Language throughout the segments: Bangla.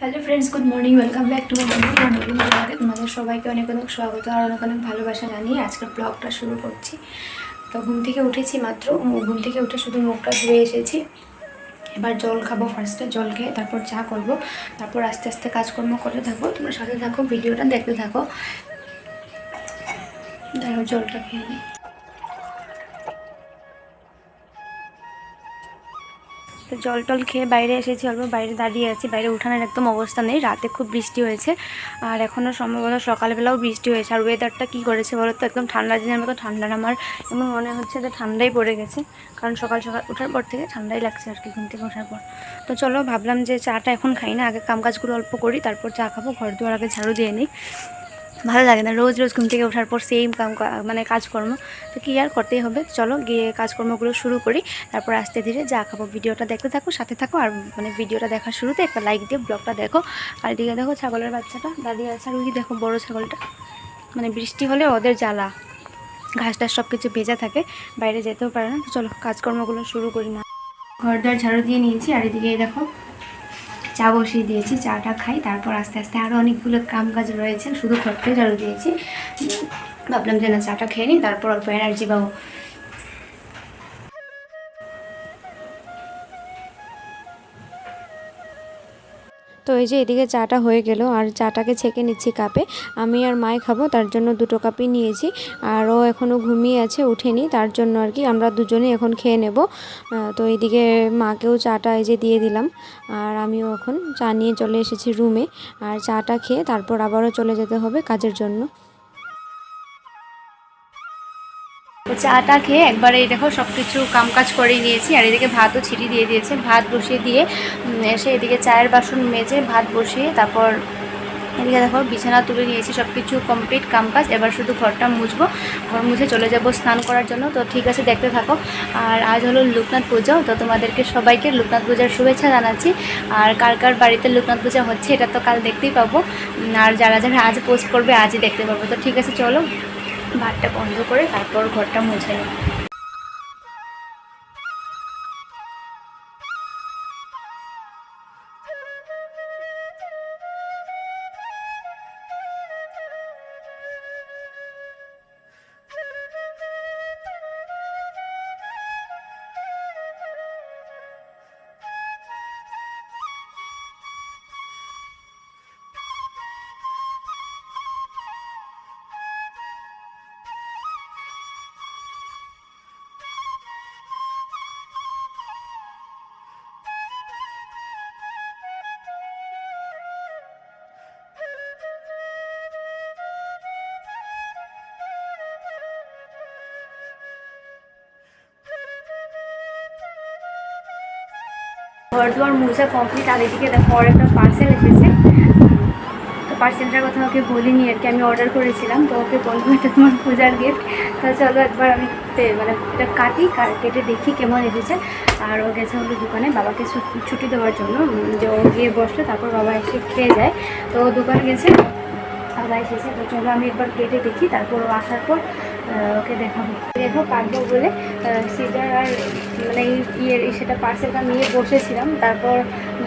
Hello friends good morning welcome back to my তোমাদের সবাইকে অনেক অনেক স্বাগত আর অনেক অনেক ভালোবাসা জানিয়ে আজকের ব্লগটা শুরু করছি। তো ঘুম থেকে উঠেছি মাত্র। ঘুম থেকে উঠে শুধু মুখটা ধুয়ে এসেছি। এবার জল খাব ফার্স্টে জল খেয়ে তারপর চা করব। তারপর আস্তে আস্তে কাজকর্ম করতে থাকো তোমরা সাথে থাকো, ভিডিওটা দেখতে থাকো। দেখো জলটা খেয়ে নিই। তো জল টল খেয়ে বাইরে এসেছি, অল্প বাইরে দাঁড়িয়ে আছি, বাইরে উঠানোর একদম অবস্থা নেই, রাতে খুব বৃষ্টি হয়েছে, আর এখনও সম্ভবত সকালবেলাও বৃষ্টি হয়েছে, আর ওয়েদারটা কী করেছে বলো তো একদম ঠান্ডা দিনের মতো ঠান্ডা আমার এমন মনে হচ্ছে যে ঠান্ডাই পড়ে গেছে, কারণ সকাল সকাল ওঠার পর থেকে ঠান্ডাই লাগছে আর কি, ঘুম থেকে ওঠার পর। তো চলো ভাবলাম যে চাটা এখন খাই না, আগে কামকাজগুলো অল্প করি, তারপর চা খাব, ঘর দুয়ার আগে ঝাড়ু দিয়ে নিই। ভালো লাগে না। রোজ রোজ ঘুম থেকে ওঠার পর সেম কাম মানে কাজকর্ম। তো কি আর করতেই হবে? চলো গিয়ে কাজকর্মগুলো শুরু করি। তারপর আস্তে ধীরে যা খাব ভিডিওটা দেখতে থাকো, সাথে থাকো। আর মানে ভিডিওটা দেখার শুরুতে একটা লাইক দিয়ে ব্লগটা দেখো। আর দিকে দেখো ছাগলের বাচ্চাটা, দাঁড়িয়ে আছে। আর দেখো বড়ো ছাগলটা। মানে বৃষ্টি হলে ওদের জ্বালা। ঘাস টাস সব কিছু ভেজা থাকে। বাইরে যেতেও পারে না। তো চলো কাজকর্মগুলো শুরু করি না। ঘর দর ঝাড়ু দিয়ে নিয়েছি। আর এদিকে দেখো চা বসিয়ে দিয়েছি, চাটা খাই, তারপর আস্তে আস্তে আরও অনেকগুলো কাম কাজ রয়েছে, শুধু ঘরটাই ঝাড়ু দিয়েছি। ভাবলাম যে না, চাটা খেয়ে নিই, তারপর অল্প এনার্জি পাবো এই যে এদিকে চাটা হয়ে গেল, আর চাটাকে ছেঁকে নিচ্ছি কাপে। আমি আর মায় খাব, তার জন্য দুটো কাপই নিয়েছি। আর ও এখনও ঘুমিয়ে আছে, উঠেনি, তার জন্য আর কি আমরা দুজনেই এখন খেয়ে নেব। তো এইদিকে মাকেও চাটা এই যে দিয়ে দিলাম, আর আমিও এখন চা নিয়ে চলে এসেছি রুমে। আর চাটা খেয়ে তারপর আবারও চলে যেতে হবে কাজের জন্য। চাটা খেয়ে একবারে দেখো সব কিছু কামকাজ করে নিয়েছি। আর এদিকে ভাতও ছিটি দিয়ে দিয়েছে। ভাত বসিয়ে দিয়ে এসে এদিকে চায়ের বাসন মেজে ভাত বসিয়ে তারপর এদিকে দেখো বিছানা তুলে নিয়েছি। সব কিছু কমপ্লিট কামকাজ। এবার শুধু ঘরটা মুছবো। ঘর মুছে চলে যাব স্নান করার জন্য। তো ঠিক আছে, দেখতে থাকো। আর আজ হলো লোকনাথ পুজো। তো তোমাদেরকে সবাইকে লোকনাথ পূজার শুভেচ্ছা জানাচ্ছি। আর কার কার বাড়িতে লোকনাথ পূজা হচ্ছে, এটা তো কাল দেখতেই পাবো। আর যারা যারা আজ পোস্ট করবে, আজই দেখতে পাবো। তো ঠিক আছে, চলো। ভাতটা বন্ধ করে তারপর ঘরটা মুছে নিই। ঘর দুয়ার মুছা কমপ্লিট আর এদিকে দেখো একটা পার্সেল এসেছে। তো পার্সেলটার কথা ওকে বলিনি, আর কি আমি অর্ডার করেছিলাম, তো ওকে বলব এটা তোমার পূজার গিফট তো চলো একবার আমি মানে এটা কাটি কেটে দেখি কেমন এসেছে। আর ও গেছে হলো দোকানে বাবাকে ছুটি দেওয়ার জন্য যে ও গিয়ে বসলে, তারপর বাবা এসে খেয়ে যায়। তো ও দোকানে গেছে, বাবা এসেছে, তো চলো আমি একবার কেটে দেখি, তারপর ও আসার পর ওকে দেখাবো। দেখো কাটবো বলে সেটা আর মানে ইয়ে সেটা পার্সেলটা নিয়ে বসেছিলাম। তারপর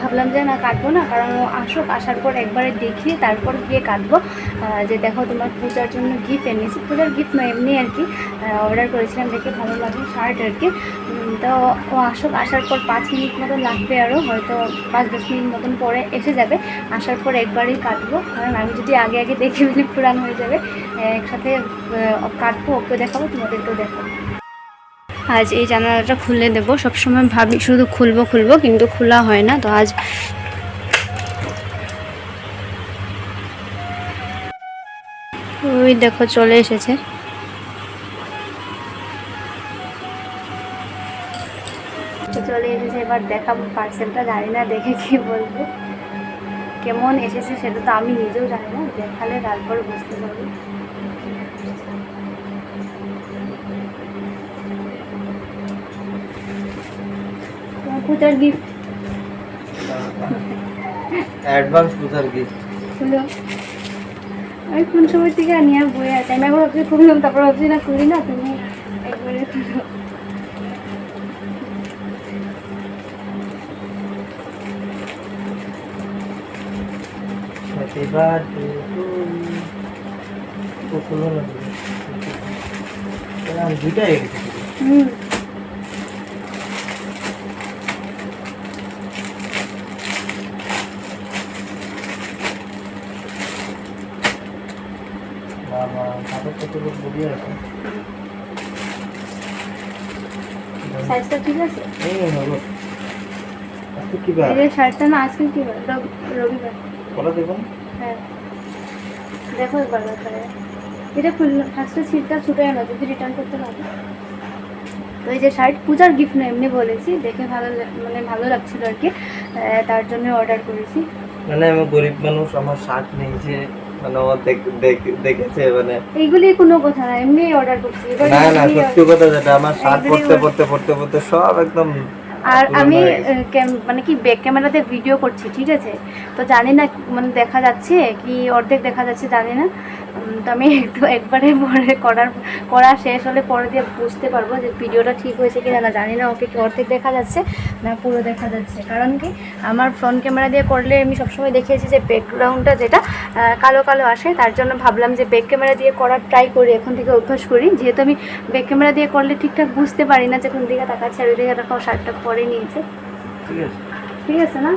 ভাবলাম যে না, কাটবো না, কারণ ও আসুক, আসার পর একবারে দেখিয়ে তারপর গিয়ে কাটবো। যে দেখো তোমার পূজার জন্য গিফট এনেছি। পূজার গিফট নয় এমনি আর কি। অর্ডার করেছিলাম দেখে ভালো লাগে শার্ট আর কি। তো ও আসুক, আসার পর পাঁচ মিনিট মতো লাগবে আরও হয়তো পাঁচ দশ মিনিট মতন পরে এসে যাবে। আসার পর একবারেই কাটবো, কারণ আমি যদি আগে আগে দেখি ফেলি, পুরান হয়ে যাবে। একসাথে কাটবো, ওকে দেখাবো, তোমাদেরকেও দেখাবো। আজ এই জানালাটা খুলে দেবো। সবসময় ভাবি শুধু খুলবো খুলবো, কিন্তু খোলা হয় না, তো আজ ওই দেখো, চলে এসেছে। চলে এসেছে, এবার দেখাবো পার্সেলটা জানি না দেখে কি বলব। কেমন এসেছে সেটা তো আমি নিজেও জানি না, দেখালে তারপর বুঝতে পারব। পূজার গিফট অ্যাডভান্স পূজার গিফট খুলো আমি কোন সময় থেকে নিয়ে বয়ে আছে? আমি একবার ভাবছি খুললাম তারপর ভাবছি না খুলি না তুমি একবারে খুলো। না। দুইটাই হুম। কতগুলো আছে সাইজটা ঠিক আছে? এই হলো আজকে কি বার? এই শার্টটা না আজকে কি বার? রবিবার। কলা দেবেন হ্যাঁ। দেখো একবার এটা ফার্স্টে ছুটে না যদি রিটার্ন করতে তো এই যে শার্ট পূজার গিফট না এমনি বলেছি। দেখে ভালো মানে ভালো লাগছিল আর কি। তার জন্য অর্ডার করেছি। মানে আমি গরিব মানুষ আমার শার্ট নেই যে মানে ও দেখেছে মানে এইগুলি কোনো কথা না এমনি অর্ডার করছি। না না সত্যি কথা যেটা আমার শার্ট একবারই পরতে ওর- পরতে পরতে পরতে সব একদম আর আমি ক্যাম- মানে কি ব্যাক ক্যামেরাতে ভিডিও করছি ঠিক আছে? তো জানি না মানে দেখা যাচ্ছে কি অর্ধেক দেখা যাচ্ছে জানি না। তো আমি একটু একবারে পরে করার করা শেষ হলে পরে দিয়ে বুঝতে পারব যে ভিডিওটা ঠিক হয়েছে কি না জানি না ওকে কি অর্ধেক দেখা যাচ্ছে না পুরো দেখা যাচ্ছে। কারণ কি আমার ফ্রন্ট ক্যামেরা দিয়ে করলে আমি সবসময় দেখিয়েছি যে ব্যাকগ্রাউন্ডটা যেটা কালো কালো আসে তার জন্য ভাবলাম যে ব্যাক ক্যামেরা দিয়ে করার ট্রাই করি এখন থেকে অভ্যাস করি। যেহেতু আমি ব্যাক ক্যামেরা দিয়ে করলে ঠিকঠাক বুঝতে পারি না যে কোন দিকে তাকাচ্ছে আর ওই দিকে দেখো শার্টটা পরে নিয়েছে। ঠিক আছে। ঠিক আছে না?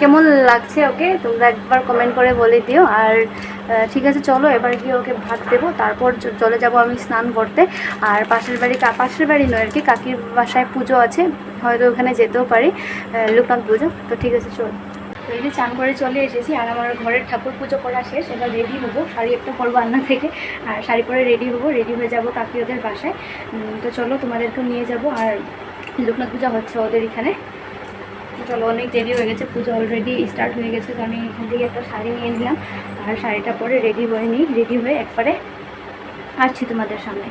কেমন লাগছে ওকে? তোমরা একবার কমেন্ট করে বলে দিও। আর ঠিক আছে, চলো, এবার গিয়ে ওকে ভাত দেবো। তারপর চলে যাব আমি স্নান করতে। আর পাশের বাড়ি পাশের বাড়ি নয় আর কি, কাকির বাসায় পুজো আছে। হয়তো ওখানে যেতেও পারি। লোকনাথ পুজো। তো ঠিক আছে, চলো। এই যে চান করে চলে এসেছি। আর আমার ঘরের ঠাকুর পুজো করা শেষ। এবার রেডি হব। শাড়ি একটা পরবো আন্না থেকে। আর শাড়ি পরে রেডি হব। রেডি হয়ে যাব কাকি ওদের বাসায় তো চলো, তোমাদেরকেও নিয়ে যাব। আর লোকনাথ পূজা হচ্ছে ওদের এখানে। চলো অনেক দেরি হয়ে গেছে পুজো অলরেডি স্টার্ট হয়ে গেছে তো আমি এখান থেকে একটা শাড়ি নিয়ে নিলাম। আর শাড়িটা পরে রেডি হয়ে নিই রেডি হয়ে একবারে আসছি তোমাদের সামনে।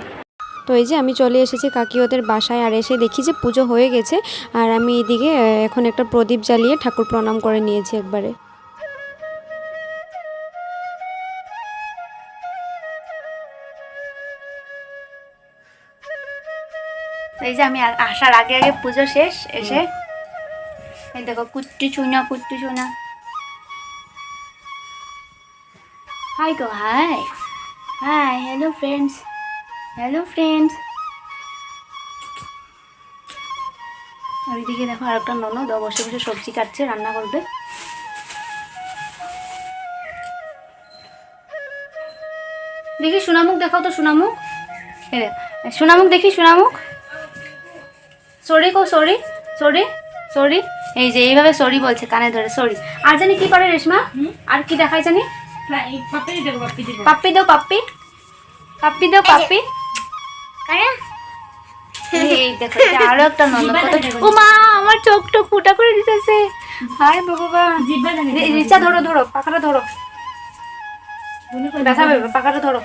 তো এই যে আমি চলে এসেছি কাকি ওদের বাসায় আর এসে দেখি যে পুজো হয়ে গেছে আর আমি এদিকে এখন একটা প্রদীপ জ্বালিয়ে ঠাকুর প্রণাম করে নিয়েছি একবারে। এই যে আমি আসার আগে আগে পুজো শেষ এসে এই দেখো, কুট্টি চুনা কুট্টি চুনা। হাই গো hi hi hello friends hello friends আর ওইদিকে দেখো আর একটা ননদ বসে বসে সবজি কাটছে, রান্না করবে। দেখি সোনামুখ দেখাও তো, সোনামুখ। সোনামুখ দেখি, সোনামুখ। সরি কো সরি সরি সরি এই যে এইভাবে সরি বলছে কানে ধরে সরি আর জানি কি করে রেশমা? আর কি দেখাই জানি? পাপ্পি দাও পাপ্পি পাপ্পি দাও পাপ্পি আরও একটা ননদ কত ও মা আমার চোখ টোক ফুটা করে দিতেছে। হায় ভগবান। রি- রিচা ধরো ধরো পাখাটা ধরো। ব্যথা পাবে পাখাটা ধরো।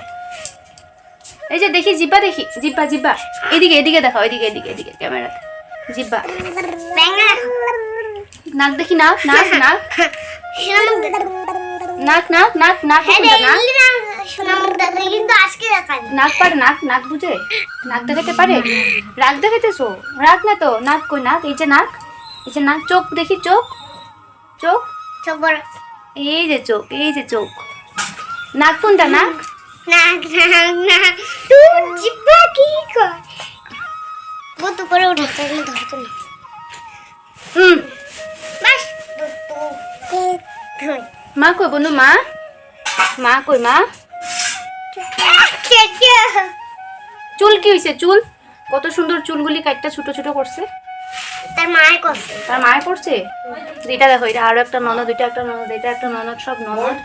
এই যে দেখি জিব্বা দেখি জিব্বা জিব্বা। এদিকে এদিকে দেখাও এদিকে এদিকে এদিকে ক্যামেরাতে। জিব্বা। নাক দেখি নাক নাক নাক। নাক নাক নাক নাক নাক। নাক পারে নাক নাক বুঝে। নাক দেখাতে পারে? রাগ দেখাইতেছো? রাগ না তো? নাক কই নাক? এই যে নাক এই যে নাক চোখ দেখি চোখ। চোখ? চোখ বড়। এই যে চোখ এই যে চোখ। নাক কোনটা নাক? নাক নাক নাক। তুই জিব্বা কি কর? বহুত উপরে উঠাচ্ছে ধরতো না হুম। মা কই বন্ধু মা? মা কই মা? চুল কি হয়েছে চুল? কত সুন্দর চুলগুলি কাটটা ছোট ছোট করছে। তার মায়ের করছে। তার মায়ের করছে? এটা দেখো এটা আরও একটা ননদ এটা একটা ননদ এটা একটা ননদ সব ননদ।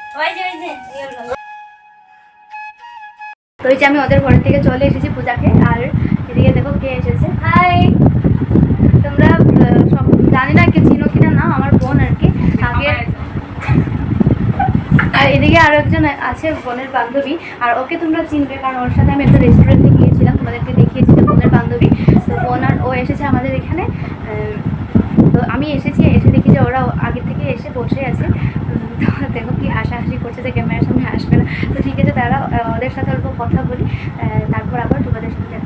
তো এই যে আমি ওদের ঘর থেকে চলে এসেছি পূজাকে আর এদিকে দেখো কে এসেছে। হাই তোমরা সব জানি না কে চিনো কিনা না আমার বোন আর কি আগে আর এদিকে আরও একজন আছে বোনের বান্ধবী, আর ওকে তোমরা চিনবে কারণ ওর সাথে আমি একটা রেস্টুরেন্টে গিয়েছিলাম, তোমাদেরকে দেখিয়েছি বোনের বান্ধবী। তো বোন আর ও এসেছে আমাদের এখানে তো আমি এসেছি, এসে দেখি যে ওরা আগে থেকে এসে বসে আছে। দেখো কি হাসাহাসি করছে যে ক্যামেরার সামনে আসবে না। তো ঠিক আছে, তারা ওদের সাথে অল্প কথা বলি তারপর আবার তোমাদের সাথে